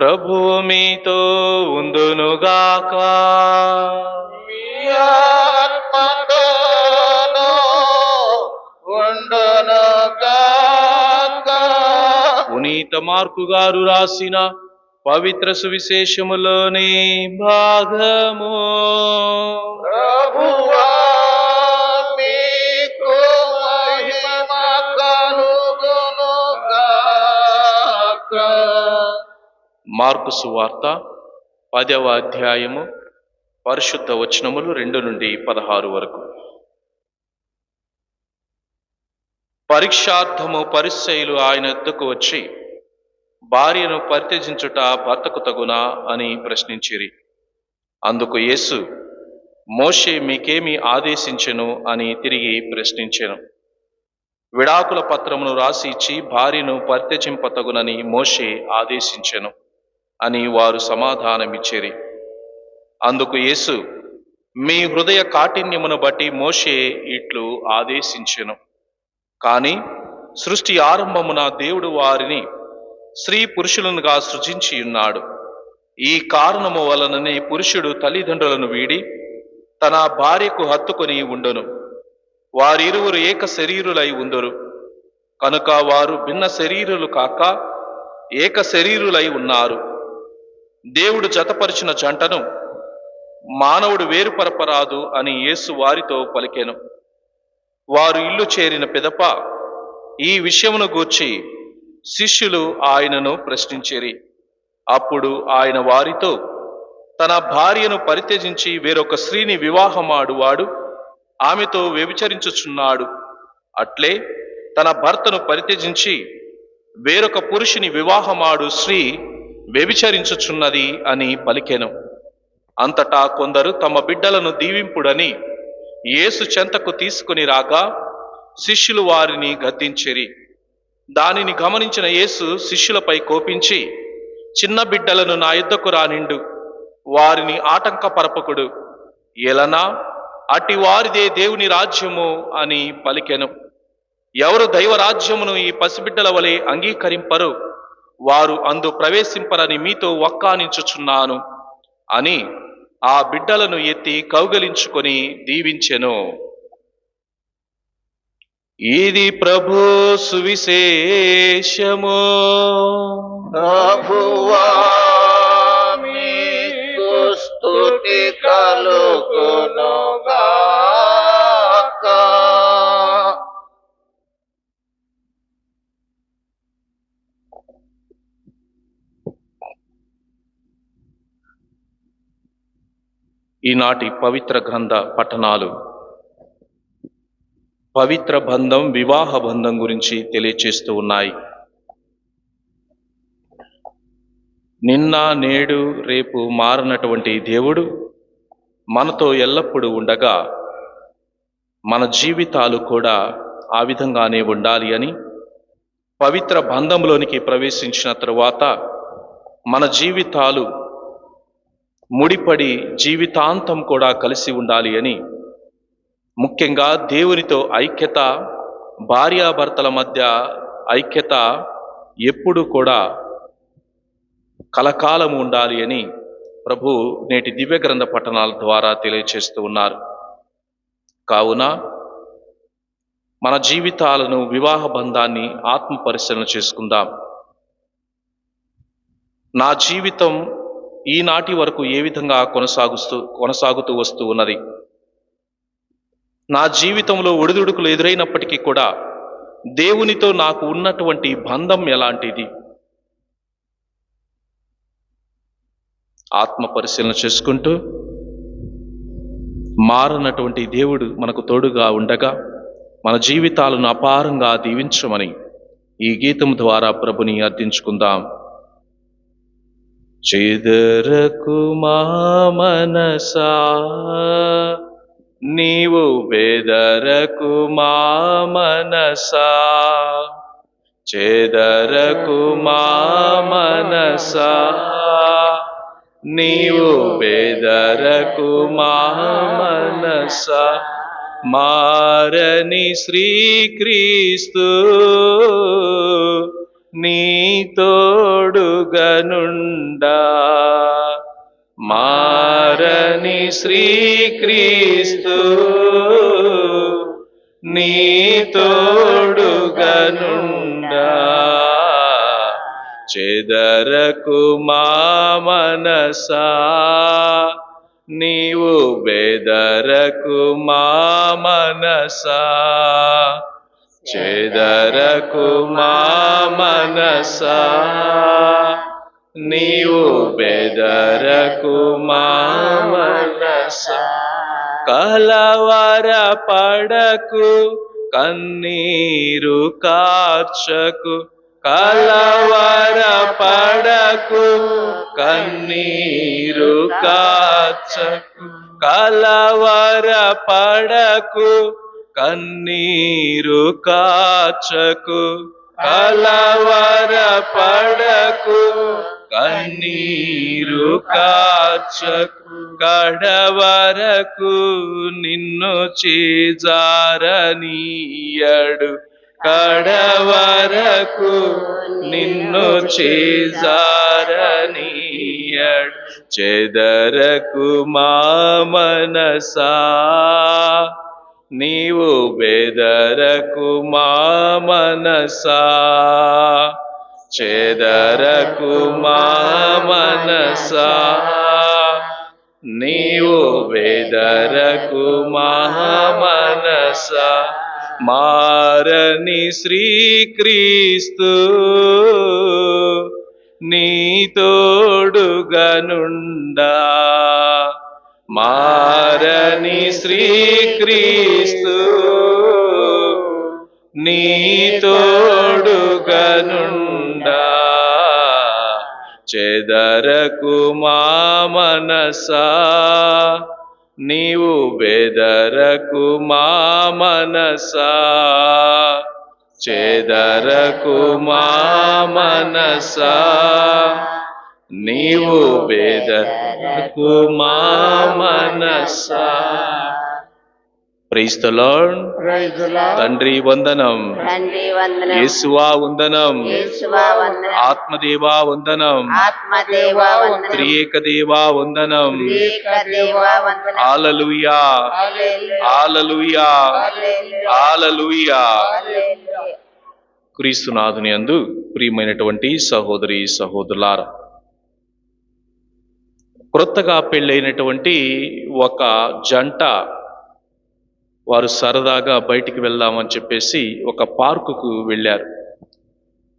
ప్రభువు మీతో ఉందునుగాక. పునీత మార్కు గారు రాసిన పవిత్ర సువిశేషములోని భాగము ప్రభువా మార్కు సువార్త పదవ అధ్యాయము పరిశుద్ధ వచనములు రెండు నుండి పదహారు వరకు. పరీక్షార్థము పరిశైలు ఆయన ఎద్దుకు వచ్చి భార్యను పరిత్యజించుట భర్తకు తగునా అని ప్రశ్నించిరి. అందుకు యేసు మోషే మీకేమి ఆదేశించెను అని తిరిగి ప్రశ్నించెను. విడాకుల పత్రమును రాసి ఇచ్చి భార్యను పరిత్యజింపతగునని మోషే ఆదేశించెను. అని వారు సమాధానమిచ్చిరి. అందుకు యేసు మీ హృదయ కాఠిన్యమును బట్టి మోషే ఇట్లు ఆదేశించెను. కానీ సృష్టి ఆరంభమున దేవుడు వారిని స్త్రీ పురుషులనుగా సృజించి ఉన్నాడు ఈ కారణము వలననే పురుషుడు తల్లిదండ్రులను వీడి తన భార్యకు హత్తుకొని ఉండును. వారిరువురు ఏక శరీరులై ఉందరు. కనుక వారు భిన్న శరీరులు కాక ఏక శరీరులై ఉన్నారు. దేవుడు జతపరిచిన జంటను మానవుడు వేరుపరపరాదు అని యేసు వారితో పలికెను. వారు ఇల్లు చేరిన పిదప ఈ విషయమును గూర్చి శిష్యులు ఆయనను ప్రశ్నించిరి. అప్పుడు ఆయన వారితో తన భార్యను పరిత్యజించి వేరొక స్త్రీని వివాహమాడువాడు ఆమెతో వ్యభిచరించుచున్నాడు. అట్లే తన భర్తను పరిత్యజించి వేరొక పురుషుని వివాహమాడు స్త్రీ వ్యభిచరించుచున్నది అని పలికెను. అంతటా కొందరు తమ బిడ్డలను దీవింపుడని యేసు చెంతకు తీసుకుని రాగా శిష్యులు వారిని గద్దించిరి. దానిని గమనించిన యేసు శిష్యులపై కోపించి చిన్న బిడ్డలను నా యుద్ధకు రానిండు వారిని ఆటంకపరపకుడు. ఎలనా అట్టి వారిదే దేవుని రాజ్యము అని పలికెను. ఎవరు దైవ రాజ్యమును ఈ పసిబిడ్డల వలె అంగీకరింపరు? వారు అందు ప్రవేశింపరని మీతో వక్కానించుచున్నాను అని ఆ బిడ్డలను ఎత్తి కౌగలించుకొని దీవించెను. ఇది ప్రభు సువిశేషము. ప్రభువా స్తుతి కలుగునుగా ఈనాటి పవిత్ర గ్రంథ పఠనాలు. పవిత్ర బంధం వివాహ బంధం గురించి తెలియచేస్తూ ఉన్నాయి. నిన్న నేడు రేపు మారినటువంటి దేవుడు మనతో ఎల్లప్పుడూ ఉండగా మన జీవితాలు కూడా ఆ విధంగానే ఉండాలి అని పవిత్ర బంధంలోనికి ప్రవేశించిన తరువాత మన జీవితాలు ముడిపడి జీవితాంతం కూడా కలిసి ఉండాలి అని. ముఖ్యంగా దేవునితో ఐక్యత భార్యాభర్తల మధ్య ఐక్యత ఎప్పుడు కూడా కలకాలం ఉండాలి అని ప్రభు నేటి దివ్య గ్రంథ పఠనాల ద్వారా తెలియచేస్తూ ఉన్నారు. కావున మన జీవితాలను వివాహ బంధాన్ని ఆత్మ పరిశీలన చేసుకుందాం. నా జీవితం ఈనాటి వరకు ఏ విధంగా కొనసాగుస్తూ కొనసాగుతూ వస్తూ ఉన్నది? నా జీవితంలో ఒడిదుడుకులు ఎదురైనప్పటికీ కూడా దేవునితో నాకు ఉన్నటువంటి బంధం ఎలాంటిది? ఆత్మ పరిశీలన చేసుకుంటూ మారనటువంటి దేవుడు మనకు తోడుగా ఉండగా మన జీవితాలను అపారంగా దీవించమని ఈ గీతం ద్వారా ప్రభుని అర్థించుకుందాం. చెదరకు మనసా నీవు బెదరకు మా మనసా చెదరకు మనసా నీవు బెదరకు మనసా మారని శ్రీక్రీస్తు నీ తోడుగనుండా. మారని శ్రీక్రీస్తు నీ తోడుగనుండా. చెదరకు మా మనసా నీవు బెదరకు మా మనసా. చెదరకు మా మనసా నీవు బెదరకు మా మనసా కలవర పడకు కన్నీరు కార్చకు. కలవర పడకు కన్నీరు కాచకు కలవర పడకు కన్నీరు కాచకు కలవర పడకు. కన్నీరు కాచకు కడవరకు నిన్ను చేజారనీయడు. కడవరకు నిన్ను చేజారనీయడు. చెదరకు మా మనసా నీవు బెదరకు మా మనసా. చెదరకు మా మనసా. నీవు బెదరకు మా మనసా. మారని శ్రీక్రీస్తు నీ తోడుగనుండా. మారని శ్రీక్రీ నీ తోడుగనుండా. చెదరకు మా మనసా. నీవు బెదరకు మా మనసా. చెదరకు మా మనసా. నీవు బెదరకు మా మనసా. Praise the lord. తండ్రి వందనం తండ్రి వందనం యేసువా వందనం యేసువా వందనం ఆత్మదేవా వందనం ఆత్మదేవా వందనం త్రియేక దేవా వందనం ఏకదేవా వందనం ఆలలుయా హల్లెలూయా ఆలలుయా హల్లెలూయా ఆలలుయా క్రీస్తునాథుని అందు ప్రియమైనటువంటి సహోదరి సహోదరులారా క్రొత్తగా పెళ్ళైనటువంటి ఒక జంట వారు సరదాగా బయటికి వెళ్దామని చెప్పేసి ఒక పార్కుకు వెళ్ళారు.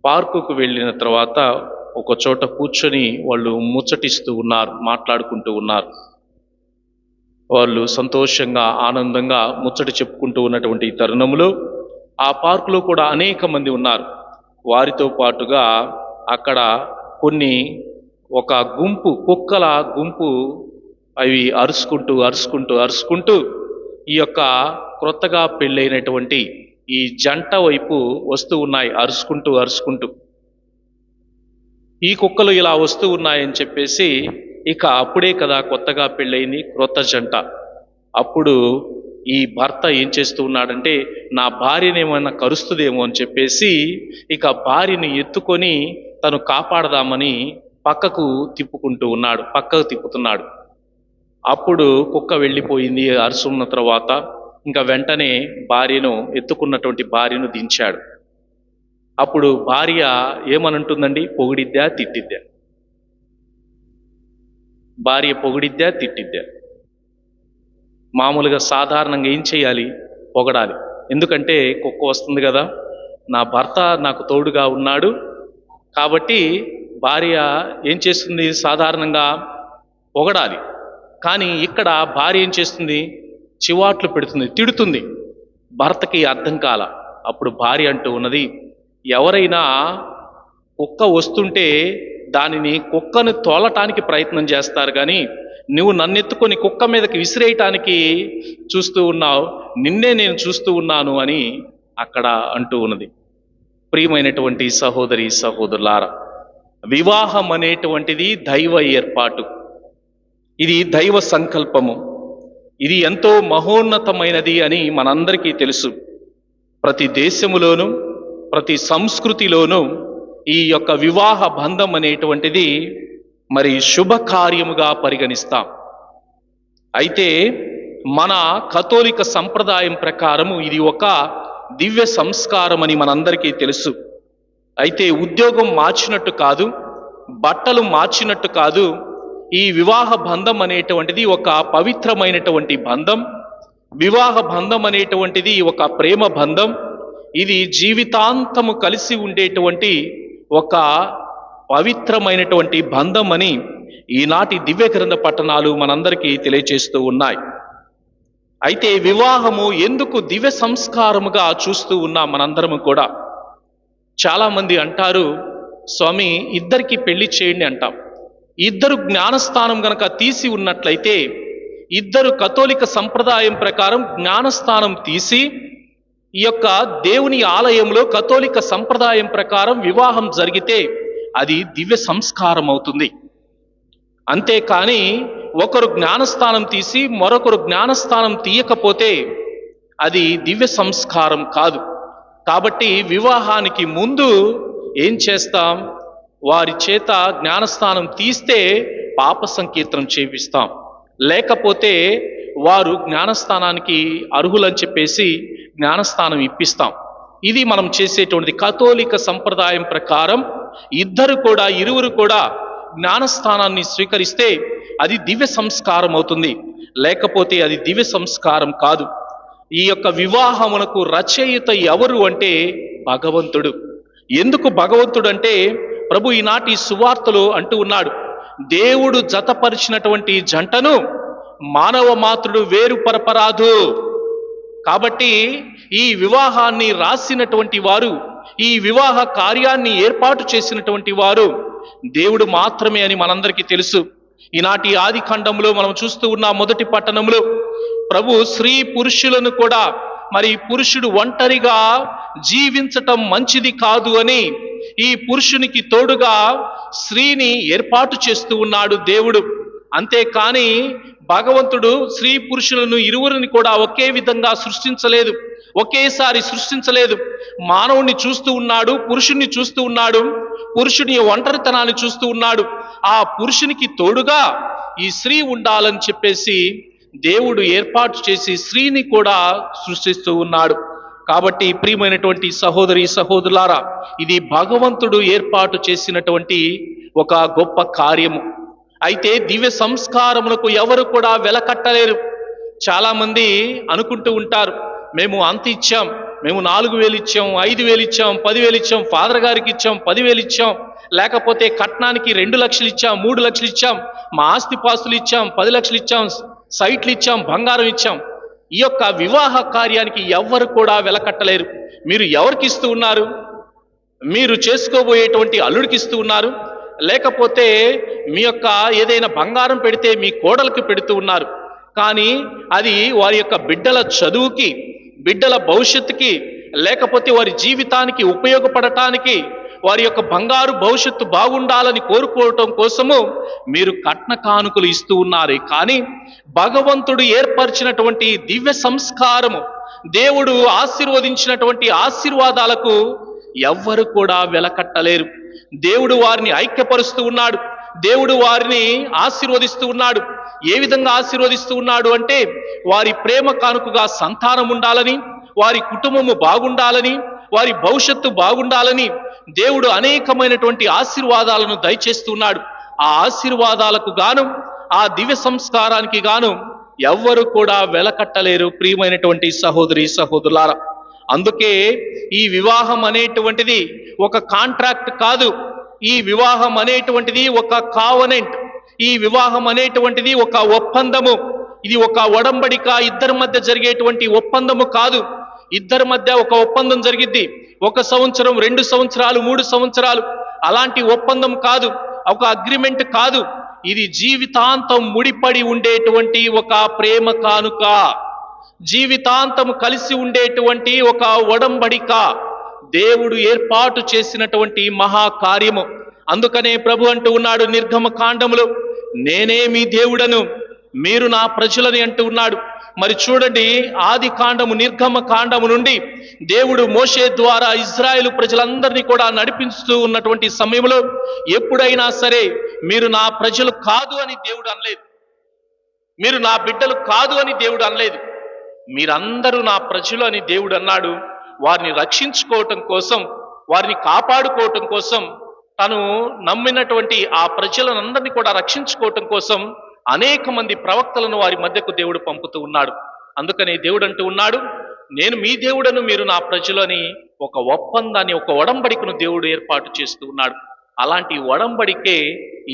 పార్కుకు వెళ్ళిన తర్వాత ఒక చోట కూర్చొని వాళ్ళు ముచ్చటిస్తూ ఉన్నారు మాట్లాడుకుంటూ ఉన్నారు. వాళ్ళు సంతోషంగా ఆనందంగా ముచ్చట చెప్పుకుంటూ ఉన్నటువంటి తరుణంలో ఆ పార్కులో కూడా అనేక మంది ఉన్నారు. వారితో పాటుగా అక్కడ కొన్ని ఒక గుంపు కుక్కల గుంపు అవి అరుచుకుంటూ అరుచుకుంటూ అరుచుకుంటూ ఈ యొక్క క్రొత్తగా పెళ్ళైనటువంటి ఈ జంట వైపు వస్తూ ఉన్నాయి అరుచుకుంటూ అరుచుకుంటూ. ఈ కుక్కలు ఇలా వస్తూ ఉన్నాయని చెప్పేసి ఇక అప్పుడే కదా కొత్తగా పెళ్ళయింది క్రొత్త జంట. అప్పుడు ఈ భర్త ఏం చేస్తూ ఉన్నాడంటే నా భార్యని ఏమైనా కరుస్తుందేమో అని చెప్పేసి ఇక భార్యని ఎత్తుకొని తను కాపాడదామని పక్కకు తిప్పుకుంటూ ఉన్నాడు పక్కకు తిప్పుతున్నాడు. అప్పుడు కుక్క వెళ్ళిపోయింది అరుసున్న తర్వాత ఇంకా వెంటనే భార్యను ఎత్తుకున్నటువంటి భార్యను దించాడు. అప్పుడు భార్య ఏమనంటుందండి? పొగిడిద్దా? తిట్టిద్దా? భార్య పొగిడిద్దా? తిట్టిద్దా? మామూలుగా సాధారణంగా ఏం చేయాలి? పొగడాలి. ఎందుకంటే కుక్క వస్తుంది కదా నా భర్త నాకు తోడుగా ఉన్నాడు కాబట్టి భార్య ఏం చేస్తుంది? సాధారణంగా పొగడాలి. కానీ ఇక్కడ భార్య ఏం చేస్తుంది? చివాట్లు పెడుతుంది తిడుతుంది. భర్తకి అర్థం కాల. అప్పుడు భార్య అంటూ ఉన్నది ఎవరైనా కుక్క వస్తుంటే దానిని కుక్కను తోలటానికి ప్రయత్నం చేస్తారు కానీ నువ్వు నన్నెత్తుకొని కుక్క మీదకి విసిరేయటానికి చూస్తూ ఉన్నావు నిన్నే నేను చూస్తూ ఉన్నాను అని అక్కడ అంటూ ఉన్నది. ప్రియమైనటువంటి సహోదరి సహోదరులారా వివాహం అనేటువంటిది దైవ ఏర్పాటు. ఇది దైవ సంకల్పము. ఇది ఎంతో మహోన్నతమైనది అని మనందరికీ తెలుసు. ప్రతి దేశములోనూ ప్రతి సంస్కృతిలోనూ ఈ యొక్క వివాహ బంధం అనేటువంటిది మరి శుభకార్యముగా పరిగణిస్తాం. అయితే మన కథోలిక సంప్రదాయం ప్రకారము ఇది ఒక దివ్య సంస్కారం అని మనందరికీ తెలుసు. అయితే ఉద్యోగం మార్చినట్టు కాదు బట్టలు మార్చినట్టు కాదు ఈ వివాహ బంధం అనేటువంటిది ఒక పవిత్రమైనటువంటి బంధం. వివాహ బంధం అనేటువంటిది ఒక ప్రేమ బంధం. ఇది జీవితాంతము కలిసి ఉండేటువంటి ఒక పవిత్రమైనటువంటి బంధం అని ఈనాటి దివ్య గ్రంథ పట్టణాలు మనందరికీ తెలియజేస్తూ ఉన్నాయి. అయితే వివాహము ఎందుకు దివ్య సంస్కారముగా చూస్తూ ఉన్నాం మనందరము కూడా? చాలామంది అంటారు స్వామి ఇద్దరికి పెళ్ళి చేయండి అంటాం. ఇద్దరు జ్ఞానస్థానం గనక తీసి ఉన్నట్లయితే ఇద్దరు కథోలిక సంప్రదాయం ప్రకారం జ్ఞానస్థానం తీసి ఈ యొక్క దేవుని ఆలయంలో కథోలిక సంప్రదాయం ప్రకారం వివాహం జరిగితే అది దివ్య సంస్కారం అవుతుంది అంతేకాని ఒకరు జ్ఞానస్థానం తీసి మరొకరు జ్ఞానస్థానం తీయకపోతే అది దివ్య సంస్కారం కాదు. కాబట్టి వివాహానికి ముందు ఏం చేస్తాం? వారి చేత జ్ఞానస్థానం తీస్తే పాప సంకీర్తనం చేపిస్తాం లేకపోతే వారు జ్ఞానస్థానానికి అర్హులని చెప్పేసి జ్ఞానస్థానం ఇప్పిస్తాం. ఇది మనం చేసేటువంటి కథోలిక సంప్రదాయం ప్రకారం ఇద్దరు కూడా ఇరువురు కూడా జ్ఞానస్థానాన్ని స్వీకరిస్తే అది దివ్య సంస్కారం అవుతుంది. లేకపోతే అది దివ్య సంస్కారం కాదు. ఈ యొక్క వివాహమునకు రచయిత ఎవరు అంటే భగవంతుడు. ఎందుకు భగవంతుడు అంటే ప్రభు ఈనాటి సువార్తలు అంటూ ఉన్నాడు దేవుడు జతపరిచినటువంటి జంటను మానవ మాతృడు వేరు పరపరాదు. కాబట్టి ఈ వివాహాన్ని రాసినటువంటి వారు ఈ వివాహ కార్యాన్ని ఏర్పాటు చేసినటువంటి వారు దేవుడు మాత్రమే అని మనందరికీ తెలుసు. ఈనాటి ఆది ఖండంలో మనం చూస్తూ ఉన్న మొదటి పట్టణంలో ప్రభు స్త్రీ పురుషులను కూడా మరి పురుషుడు ఒంటరిగా జీవించటం మంచిది కాదు అని ఈ పురుషునికి తోడుగా స్త్రీని ఏర్పాటు చేస్తూ ఉన్నాడు దేవుడు. అంతేకాని భగవంతుడు స్త్రీ పురుషులను ఇరువురిని కూడా ఒకే విధంగా సృష్టించలేదు. ఒకేసారి సృష్టించలేదు. మానవుణ్ణి చూస్తూ ఉన్నాడు పురుషుణ్ణి చూస్తూ ఉన్నాడు పురుషుని ఒంటరితనాన్ని చూస్తూ ఉన్నాడు. ఆ పురుషునికి తోడుగా ఈ స్త్రీ ఉండాలని చెప్పేసి దేవుడు ఏర్పాటు చేసి స్త్రీని కూడా సృష్టిస్తూ ఉన్నాడు. కాబట్టి ప్రియమైనటువంటి సహోదరి సహోదరులారా ఇది భగవంతుడు ఏర్పాటు చేసినటువంటి ఒక గొప్ప కార్యము. అయితే దివ్య సంస్కారములకు ఎవరు కూడా వెలకట్టలేరు. చాలామంది అనుకుంటూ ఉంటారు మేము అంత ఇచ్చాం మేము నాలుగు వేలు ఇచ్చాం ఐదు వేలు ఇచ్చాం పదివేలు ఇచ్చాం ఫాదర్ గారికి ఇచ్చాం పదివేలు ఇచ్చాం లేకపోతే కట్నానికి రెండు లక్షలు ఇచ్చాం మూడు లక్షలు ఇచ్చాం మా ఆస్తి పాస్తులు ఇచ్చాం పది లక్షలు ఇచ్చాం సైట్లు ఇచ్చాం బంగారం ఇచ్చాం. ఈ యొక్క వివాహ కార్యానికి ఎవ్వరు కూడా వెలకట్టలేరు. మీరు ఎవరికి ఇస్తూ ఉన్నారు? మీరు చేసుకోబోయేటువంటి అల్లుడికి ఇస్తూ ఉన్నారు? లేకపోతే మీ యొక్క ఏదైనా బంగారం పెడితే మీ కోడలకు పెడుతూ ఉన్నారు? కానీ అది వారి యొక్క బిడ్డల చదువుకి బిడ్డల భవిష్యత్తుకి లేకపోతే వారి జీవితానికి ఉపయోగపడటానికి వారి యొక్క బంగారు భవిష్యత్తు బాగుండాలని కోరుకోవటం కోసము మీరు కట్న కానుకలు ఇస్తూ ఉన్నారు. కానీ భగవంతుడు ఏర్పరిచినటువంటి దివ్య సంస్కారము దేవుడు ఆశీర్వదించినటువంటి ఆశీర్వాదాలకు ఎవ్వరు కూడా వెలకట్టలేరు. దేవుడు వారిని ఐక్యపరుస్తూ ఉన్నాడు. దేవుడు వారిని ఆశీర్వదిస్తూ ఉన్నాడు. ఏ విధంగా ఆశీర్వదిస్తూ ఉన్నాడు అంటే వారి ప్రేమ కానుకగా సంతానం ఉండాలని వారి కుటుంబము బాగుండాలని వారి భవిష్యత్తు బాగుండాలని దేవుడు అనేకమైనటువంటి ఆశీర్వాదాలను దయచేస్తున్నాడు. ఆ ఆశీర్వాదాలకు గాను ఆ దివ్య సంస్కారానికి గాను ఎవ్వరు కూడా వెలకట్టలేరు ప్రియమైనటువంటి సహోదరి సహోదరులారా. అందుకే ఈ వివాహం అనేటువంటిది ఒక కాంట్రాక్ట్ కాదు. ఈ వివాహం అనేటువంటిది ఒక కావనెంట్. ఈ వివాహం అనేటువంటిది ఒక ఒప్పందము. ఇది ఒక ఒడంబడిక ఇద్దరి మధ్య జరిగేటువంటి ఒప్పందము కాదు. ఇద్దరి మధ్య ఒక ఒప్పందం జరిగిద్ది. ఒక సంవత్సరం రెండు సంవత్సరాలు మూడు సంవత్సరాలు. అలాంటి ఒప్పందం కాదు. ఒక అగ్రిమెంట్ కాదు. ఇది జీవితాంతం ముడిపడి ఉండేటువంటి ఒక ప్రేమ కానుక. జీవితాంతం కలిసి ఉండేటువంటి ఒక ఒడంబడిక. దేవుడు ఏర్పాటు చేసినటువంటి మహాకార్యము. అందుకనే ప్రభు అంటూ ఉన్నాడు నిర్గమ కాండములో నేనే మీ దేవుడను. మీరు నా ప్రజలని అంటూ ఉన్నాడు. మరి చూడండి ఆది కాండము నిర్గమ కాండము నుండి దేవుడు మోషే ద్వారా ఇజ్రాయేల్ ప్రజలందరినీ కూడా నడిపిస్తూ ఉన్నటువంటి సమయంలో ఎప్పుడైనా సరే మీరు నా ప్రజలు కాదు అని దేవుడు అనలేదు. మీరు నా బిడ్డలు కాదు అని దేవుడు అనలేదు. మీరందరూ నా ప్రజలు అని దేవుడు అన్నాడు. వారిని రక్షించుకోవటం కోసం వారిని కాపాడుకోవటం కోసం తను నమ్మినటువంటి ఆ ప్రజలందరినీ కూడా రక్షించుకోవటం కోసం అనేక మంది ప్రవక్తలను వారి మధ్యకు దేవుడు పంపుతూ ఉన్నాడు. అందుకని దేవుడు అంటూ ఉన్నాడు నేను మీ దేవుడను మీరు నా ప్రజలని ఒక ఒప్పందాన్ని ఒక ఒడంబడికను దేవుడు ఏర్పాటు చేస్తూ ఉన్నాడు. అలాంటి ఒడంబడికే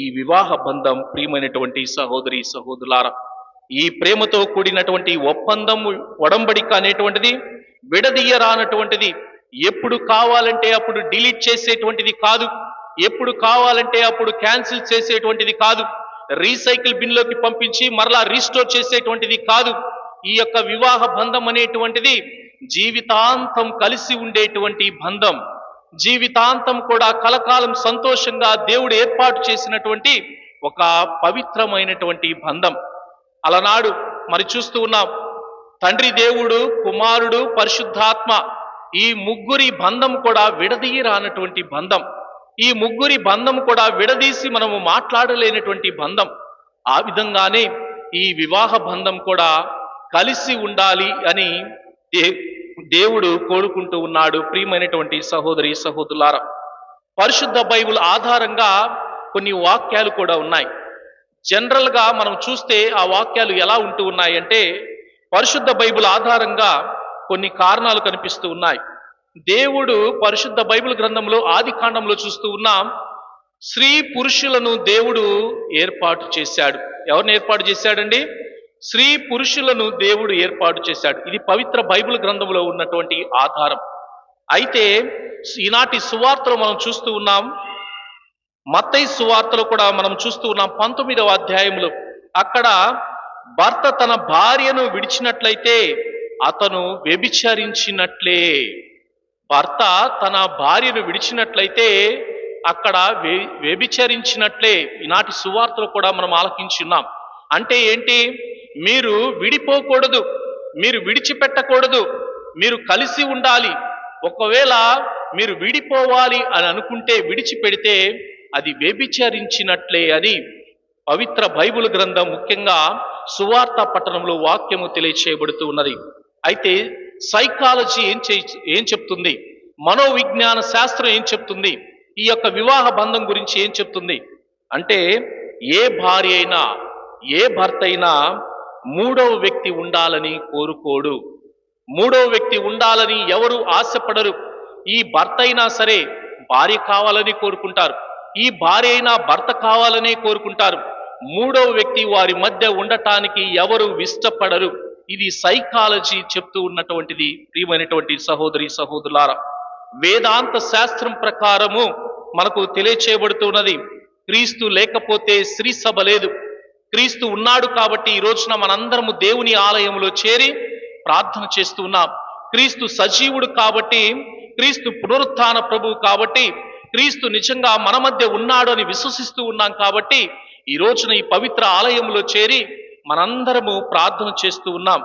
ఈ వివాహ బంధం ప్రియమైనటువంటి సహోదరి సహోదరులారా. ఈ ప్రేమతో కూడినటువంటి ఒప్పందం ఒడంబడిక అనేటువంటిది విడదీయరానటువంటిది ఎప్పుడు కావాలంటే అప్పుడు డిలీట్ చేసేటువంటిది కాదు ఎప్పుడు కావాలంటే అప్పుడు క్యాన్సిల్ చేసేటువంటిది కాదు. రీసైకిల్ బిన్లోకి పంపించి మరలా రీస్టోర్ చేసేటువంటిది కాదు. ఈ యొక్క వివాహ బంధం అనేటువంటిది జీవితాంతం కలిసి ఉండేటువంటి బంధం. జీవితాంతం కూడా కలకాలం సంతోషంగా దేవుడు ఏర్పాటు చేసినటువంటి ఒక పవిత్రమైనటువంటి బంధం. అలనాడు మరి చూస్తూ ఉన్నాం. తండ్రి దేవుడు కుమారుడు పరిశుద్ధాత్మ ఈ ముగ్గురి బంధం కూడా విడదీయరానటువంటి బంధం. ఈ ముగ్గురి బంధం కూడా విడదీసి మనము మాట్లాడలేనటువంటి బంధం. ఆ విధంగానే ఈ వివాహ బంధం కూడా కలిసి ఉండాలి అని దే- దేవుడు కోరుకుంటూ ఉన్నాడు ప్రియమైనటువంటి సహోదరి సహోదరులారా పరిశుద్ధ బైబిల్ ఆధారంగా కొన్ని వాక్యాలు కూడా ఉన్నాయి. జనరల్గా మనం చూస్తే ఆ వాక్యాలు ఎలా ఉంటూ ఉన్నాయి అంటే పరిశుద్ధ బైబిల్ ఆధారంగా కొన్ని కారణాలు కనిపిస్తూ ఉన్నాయి. దేవుడు పరిశుద్ధ బైబిల్ గ్రంథంలో ఆది కాండంలో చూస్తూ ఉన్నాం స్త్రీ పురుషులను దేవుడు ఏర్పాటు చేశాడు. ఎవరిని ఏర్పాటు చేశాడండి? స్త్రీ పురుషులను దేవుడు ఏర్పాటు చేశాడు. ఇది పవిత్ర బైబిల్ గ్రంథంలో ఉన్నటువంటి ఆధారం. అయితే ఈనాటి సువార్తలో మనం చూస్తూ ఉన్నాం మత్తయి సువార్తలో కూడా మనం చూస్తూ ఉన్నాం పంతొమ్మిదవ అధ్యాయంలో. అక్కడ భర్త తన భార్యను విడిచినట్లయితే అతను వ్యభిచరించినట్లే. భర్త తన భార్యను విడిచినట్లయితే అక్కడ వే వ్యభిచరించినట్లే ఈనాటి సువార్తలు కూడా మనం ఆలకించున్నాం అంటే ఏంటి? మీరు విడిపోకూడదు మీరు విడిచిపెట్టకూడదు మీరు కలిసి ఉండాలి. ఒకవేళ మీరు విడిపోవాలి అని అనుకుంటే విడిచిపెడితే అది వ్యభిచరించినట్లే అని పవిత్ర బైబిల్ గ్రంథం ముఖ్యంగా సువార్త పట్టణంలో వాక్యము తెలియచేయబడుతూ ఉన్నది. అయితే సైకాలజీ ఏం చే ఏం చెప్తుంది? మనోవిజ్ఞాన శాస్త్రం ఏం చెప్తుంది? ఈ యొక్క వివాహ బంధం గురించి ఏం చెప్తుంది? అంటే ఏ భార్య అయినా ఏ భర్త అయినా మూడవ వ్యక్తి ఉండాలని కోరుకోడు. మూడవ వ్యక్తి ఉండాలని ఎవరు ఆశపడరు. ఈ భర్త అయినా సరే భార్య కావాలని కోరుకుంటారు. ఈ భార్య అయినా భర్త కావాలని కోరుకుంటారు. మూడవ వ్యక్తి వారి మధ్య ఉండటానికి ఎవరు ఇష్టపడరు. ఇది సైకాలజీ చెప్తూ ఉన్నటువంటిది ప్రియమైనటువంటి సహోదరి సహోదరులారా. వేదాంత శాస్త్రం ప్రకారము మనకు తెలియచేయబడుతున్నది. క్రీస్తు లేకపోతే శ్రీ సభ లేదు. క్రీస్తు ఉన్నాడు కాబట్టి ఈ రోజున మనందరము దేవుని ఆలయంలో చేరి ప్రార్థన చేస్తూ ఉన్నాం. క్రీస్తు సజీవుడు కాబట్టి క్రీస్తు పునరుత్థాన ప్రభువు కాబట్టి క్రీస్తు నిజంగా మన మధ్య ఉన్నాడు అని విశ్వసిస్తూ ఉన్నాం కాబట్టి ఈ రోజున ఈ పవిత్ర ఆలయంలో చేరి మనందరము ప్రార్థన చేస్తూ ఉన్నాం.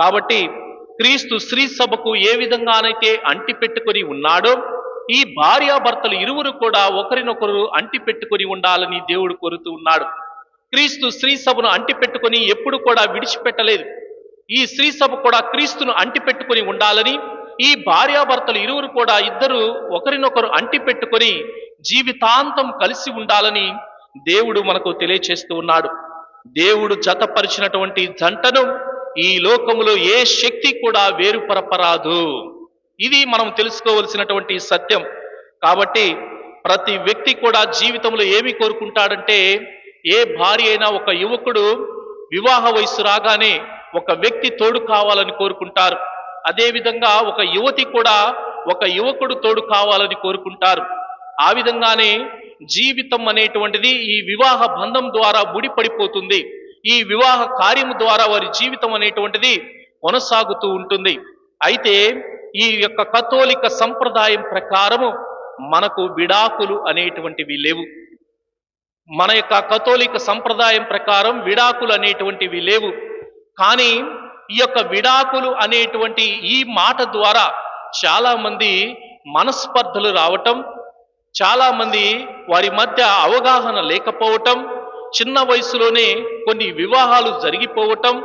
కాబట్టి క్రీస్తు స్త్రీ సభకు ఏ విధంగానైతే అంటి పెట్టుకొని ఉన్నాడో ఈ భార్యాభర్తలు ఇరువురు కూడా ఒకరినొకరు అంటి పెట్టుకొని ఉండాలని దేవుడు కోరుతూ ఉన్నాడు. క్రీస్తు స్త్రీ సభను అంటి పెట్టుకొని ఎప్పుడు కూడా విడిచిపెట్టలేదు. ఈ స్త్రీ సభ కూడా క్రీస్తును అంటి పెట్టుకొని ఉండాలని ఈ భార్యాభర్తలు ఇరువురు కూడా ఇద్దరు ఒకరినొకరు అంటి పెట్టుకొని జీవితాంతం కలిసి ఉండాలని దేవుడు మనకు తెలియచేస్తూ ఉన్నాడు. దేవుడు జతపరిచినటువంటి జంటను ఈ లోకములో ఏ శక్తి కూడా వేరుపరపరాదు. ఇది మనం తెలుసుకోవలసినటువంటి సత్యం. కాబట్టి ప్రతి వ్యక్తి కూడా జీవితంలో ఏమి కోరుకుంటాడంటే ఏ భార్య అయినా ఒక యువకుడు వివాహ వయసు రాగానే ఒక వ్యక్తి తోడు కావాలని కోరుకుంటారు. అదేవిధంగా ఒక యువతి కూడా ఒక యువకుడు తోడు కావాలని కోరుకుంటారు. ఆ విధంగానే జీవితం అనేటువంటిది ఈ వివాహ బంధం ద్వారా ముడిపడిపోతుంది. ఈ వివాహ కార్యము ద్వారా వారి జీవితం అనేటువంటిది కొనసాగుతూ ఉంటుంది. అయితే ఈ యొక్క కథోలిక సంప్రదాయం ప్రకారము మనకు విడాకులు అనేటువంటివి లేవు. మన యొక్క కథోలిక సంప్రదాయం ప్రకారం విడాకులు అనేటువంటివి లేవు. కానీ ఈ యొక్క విడాకులు అనేటువంటి ఈ మాట ద్వారా చాలామంది మనస్పర్ధలు రావటం చాలా మంది వారి మధ్య అవగాహన లేకపోవటం చిన్న వయసులోనే కొన్ని వివాహాలు జరిగిపోవటం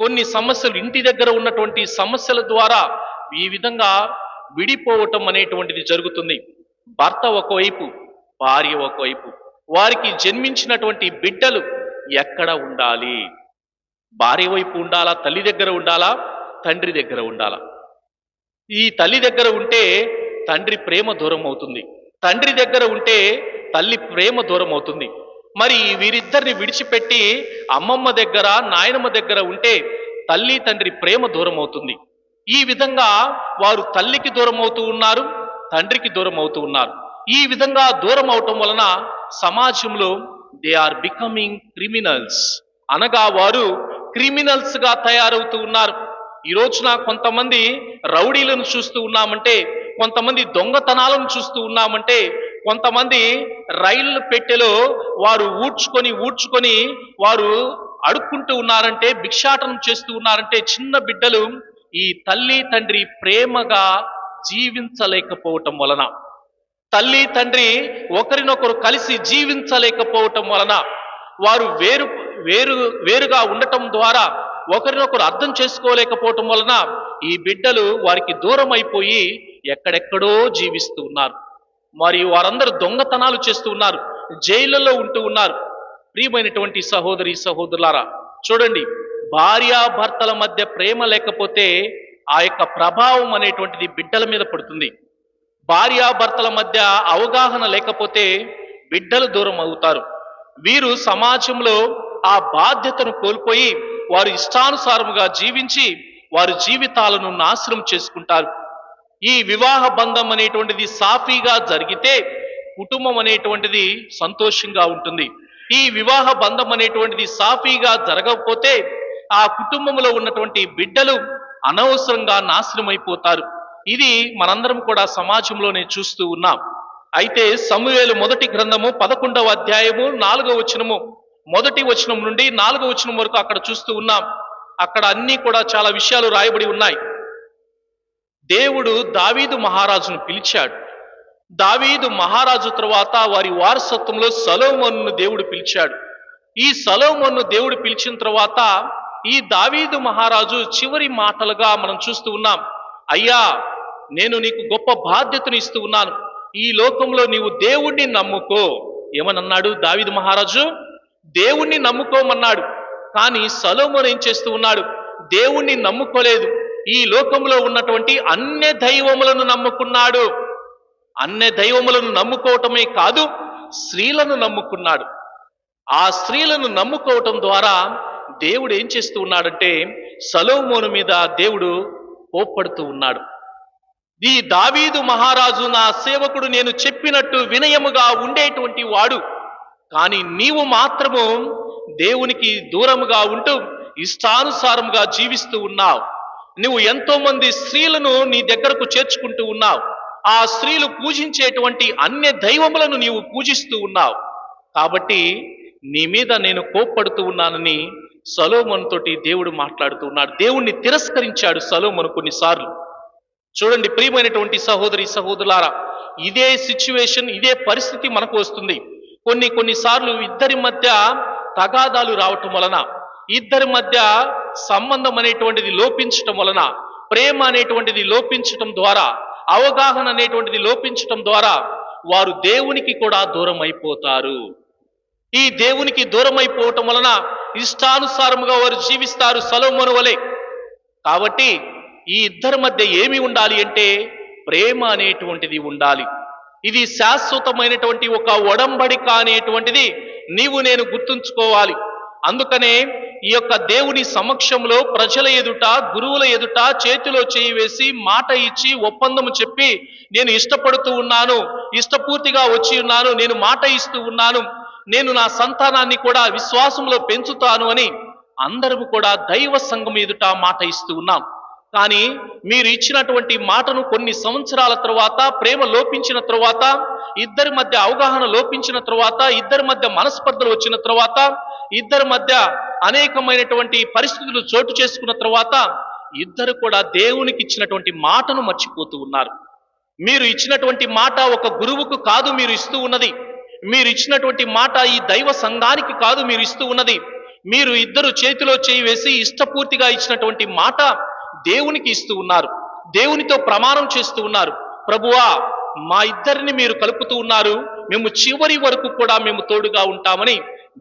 కొన్ని సమస్యలు ఇంటి దగ్గర ఉన్నటువంటి సమస్యల ద్వారా ఈ విధంగా విడిపోవటం అనేటువంటిది జరుగుతుంది. భర్త ఒకవైపు భార్య ఒకవైపు వారికి జన్మించినటువంటి బిడ్డలు ఎక్కడ ఉండాలి? భార్య వైపు ఉండాలా? తల్లి దగ్గర ఉండాలా? తండ్రి దగ్గర ఉండాలా? ఈ తల్లి దగ్గర ఉంటే తండ్రి ప్రేమ దూరం అవుతుంది. తండ్రి దగ్గర ఉంటే తల్లి ప్రేమ దూరం అవుతుంది. మరి వీరిద్దరిని విడిచిపెట్టి అమ్మమ్మ దగ్గర నాయనమ్మ దగ్గర ఉంటే తల్లి తండ్రి ప్రేమ దూరం అవుతుంది. ఈ విధంగా వారు తల్లికి దూరం అవుతూ ఉన్నారు తండ్రికి దూరం అవుతూ ఉన్నారు. ఈ విధంగా దూరం అవటం వలన సమాజంలో దే ఆర్ బికమింగ్ క్రిమినల్స్ అనగా వారు క్రిమినల్స్గా తయారవుతూ ఉన్నారు. ఈ రోజున కొంతమంది రౌడీలను చూస్తూ ఉన్నామంటే కొంతమంది దొంగతనాలను చూస్తూ ఉన్నామంటే కొంతమంది రైలు పెట్టెలో వారు ఊడ్చుకొని ఊడ్చుకొని వారు అడుక్కుంటూ ఉన్నారంటే భిక్షాటనం చేస్తూ ఉన్నారంటే చిన్న బిడ్డలు ఈ తల్లి తండ్రి ప్రేమగా జీవించలేకపోవటం వలన. తల్లి తండ్రి ఒకరినొకరు కలిసి జీవించలేకపోవటం వలన వారు వేరు వేరు వేరుగా ఉండటం ద్వారా ఒకరినొకరు అర్థం చేసుకోలేకపోవటం వలన ఈ బిడ్డలు వారికి దూరం అయిపోయి ఎక్కడెక్కడో జీవిస్తూ ఉన్నారు. మరియు వారందరూ దొంగతనాలు చేస్తూ ఉన్నారు. జైళ్ళలో ఉంటూ ఉన్నారు. ప్రియమైనటువంటి సహోదరి సహోదరులారా చూడండి భార్యాభర్తల మధ్య ప్రేమ లేకపోతే ఆ యొక్క ప్రభావం అనేటువంటిది బిడ్డల మీద పడుతుంది. భార్యాభర్తల మధ్య అవగాహన లేకపోతే బిడ్డలు దూరం అవుతారు. వీరు సమాజంలో ఆ బాధ్యతను కోల్పోయి వారు ఇష్టానుసారముగా జీవించి వారి జీవితాలను నాశనం చేసుకుంటారు. ఈ వివాహ బంధం అనేటువంటిది సాఫీగా జరిగితే కుటుంబం అనేటువంటిది సంతోషంగా ఉంటుంది. ఈ వివాహ బంధం అనేటువంటిది సాఫీగా జరగకపోతే ఆ కుటుంబంలో ఉన్నటువంటి బిడ్డలు అనవసరంగా నాశనం అయిపోతారు ఇది మనందరం కూడా సమాజంలోనే చూస్తూ ఉన్నాం. అయితే సమూహలు మొదటి గ్రంథము పదకొండవ అధ్యాయము నాలుగవ వచనము మొదటి వచనం నుండి నాలుగవ వచనం వరకు అక్కడ చూస్తూ ఉన్నాం. అక్కడ అన్ని కూడా చాలా విషయాలు రాయబడి ఉన్నాయి. దేవుడు దావీదు మహారాజును పిలిచాడు. దావీదు మహారాజు తర్వాత వారి వారసత్వంలో సలోమోను దేవుడు పిలిచాడు. ఈ సలోమోను దేవుడు పిలిచిన తర్వాత ఈ దావీదు మహారాజు చివరి మాటలుగా మనం చూస్తూ ఉన్నాం. అయ్యా నేను నీకు గొప్ప బాధ్యతను ఇస్తూ ఉన్నాను. ఈ లోకంలో నీవు దేవుణ్ణి నమ్ముకో ఏమనన్నాడు దావీదు మహారాజు? దేవుణ్ణి నమ్ముకోమన్నాడు. కానీ సలోమోను ఏం చేస్తూ ఉన్నాడు? దేవుణ్ణి నమ్ముకోలేదు. ఈ లోకంలో ఉన్నటువంటి అన్ని దైవములను నమ్ముకున్నాడు. అన్ని దైవములను నమ్ముకోవటమే కాదు స్త్రీలను నమ్ముకున్నాడు. ఆ స్త్రీలను నమ్ముకోవటం ద్వారా దేవుడు ఏం చేస్తూ ఉన్నాడంటే సలోమోను మీద దేవుడు కోప్పడుతూ ఉన్నాడు. ఈ దావీదు మహారాజు నా సేవకుడు నేను చెప్పినట్టు వినయముగా ఉండేటువంటి వాడు. కానీ నీవు మాత్రము దేవునికి దూరముగా ఉంటూ ఇష్టానుసారముగా జీవిస్తూ ఉన్నావు. నువ్వు ఎంతో మంది స్త్రీలను నీ దగ్గరకు చేర్చుకుంటూ ఉన్నావు. ఆ స్త్రీలు పూజించేటువంటి అన్య దైవములను నీవు పూజిస్తూ ఉన్నావు. కాబట్టి నీ మీద నేను కోప్పడుతూ ఉన్నానని సలోమన్ తోటి దేవుడు మాట్లాడుతూ ఉన్నాడు. దేవుణ్ణి తిరస్కరించాడు సలోమను కొన్నిసార్లు. చూడండి ప్రియమైనటువంటి సహోదరి సహోదరులారా ఇదే సిచ్యువేషన్ ఇదే పరిస్థితి మనకు వస్తుంది. కొన్ని కొన్నిసార్లు ఇద్దరి మధ్య తగాదాలు రావటం వలన ఇద్దరి మధ్య సంబంధం అనేటువంటిది లోపించటం వలన ప్రేమ అనేటువంటిది లోపించటం ద్వారా అవగాహన అనేటువంటిది లోపించటం ద్వారా వారు దేవునికి కూడా దూరం అయిపోతారు ఈ దేవునికి దూరం అయిపోవటం వలన ఇష్టానుసారముగా వారు జీవిస్తారు సలోమను వలె. కాబట్టి ఈ ఇద్దరి మధ్య ఏమి ఉండాలి అంటే ప్రేమ అనేటువంటిది ఉండాలి. ఇది శాశ్వతమైనటువంటి ఒక ఒడంబడిక అనేటువంటిది నీవు నేను గుర్తుంచుకోవాలి. అందుకనే ఈ యొక్క దేవుని సమక్షంలో ప్రజల ఎదుట గురువుల ఎదుట చేతిలో చేయి వేసి మాట ఇచ్చి ఒప్పందము చెప్పి నేను ఇష్టపడుతూ ఉన్నాను ఇష్టపూర్తిగా వచ్చి ఉన్నాను నేను మాట ఇస్తూ ఉన్నాను నేను నా సంతానాన్ని కూడా విశ్వాసంలో పెంచుతాను అని అందరము కూడా దైవ సంఘం ఎదుట మాట ఇస్తూ ఉన్నాం. కానీ మీరు ఇచ్చినటువంటి మాటను కొన్ని సంవత్సరాల తర్వాత ప్రేమ లోపించిన తర్వాత ఇద్దరి మధ్య అవగాహన లోపించిన తర్వాత ఇద్దరి మధ్య మనస్పర్ధలు వచ్చిన తర్వాత ఇద్దరి మధ్య అనేకమైనటువంటి పరిస్థితులు చోటు చేసుకున్న తర్వాత ఇద్దరు కూడా దేవునికి ఇచ్చినటువంటి మాటను మర్చిపోతూ ఉన్నారు. మీరు ఇచ్చినటువంటి మాట ఒక గురువుకు కాదు మీరు ఇస్తూ ఉన్నది. మీరు ఇచ్చినటువంటి మాట ఈ దైవ సంఘానికి కాదు మీరు ఇస్తూ ఉన్నది. మీరు ఇద్దరు చేతిలో చేయి వేసి ఇష్టపూర్తిగా ఇచ్చినటువంటి మాట దేవునికి ఇస్తూ ఉన్నారు. దేవునితో ప్రమాణం చేస్తూ ఉన్నారు. ప్రభువా మా ఇద్దరిని మీరు కలుపుతూ ఉన్నారు. మేము చివరి వరకు కూడా మేము తోడుగా ఉంటామని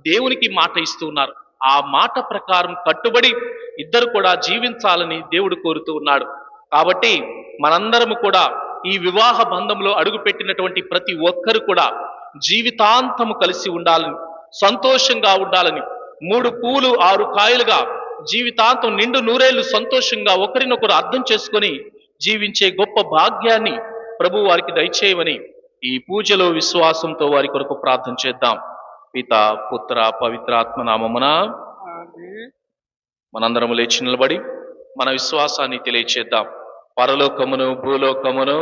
దేవునికి మాట ఇస్తూ ఉన్నారు. ఆ మాట ప్రకారం కట్టుబడి ఇద్దరు కూడా జీవించాలని దేవుడు కోరుతూ ఉన్నాడు. కాబట్టి మనందరము కూడా ఈ వివాహ బంధంలో అడుగుపెట్టినటువంటి ప్రతి ఒక్కరు కూడా జీవితాంతము కలిసి ఉండాలని సంతోషంగా ఉండాలని మూడు పూలు ఆరు కాయలుగా జీవితాంతం నిండు నూరేళ్ళు సంతోషంగా ఒకరినొకరు అర్థం చేసుకొని జీవించే గొప్ప భాగ్యాన్ని ప్రభు వారికి దయచేయమని ఈ పూజలో విశ్వాసంతో వారి కొరకు ప్రార్థన చేద్దాం. పిత పుత్ర పవిత్రాత్మ నామమున మనందరము లేచి నిలబడి మన విశ్వాసాన్ని తెలియచేద్దాం. పరలోకమును భూలోకమును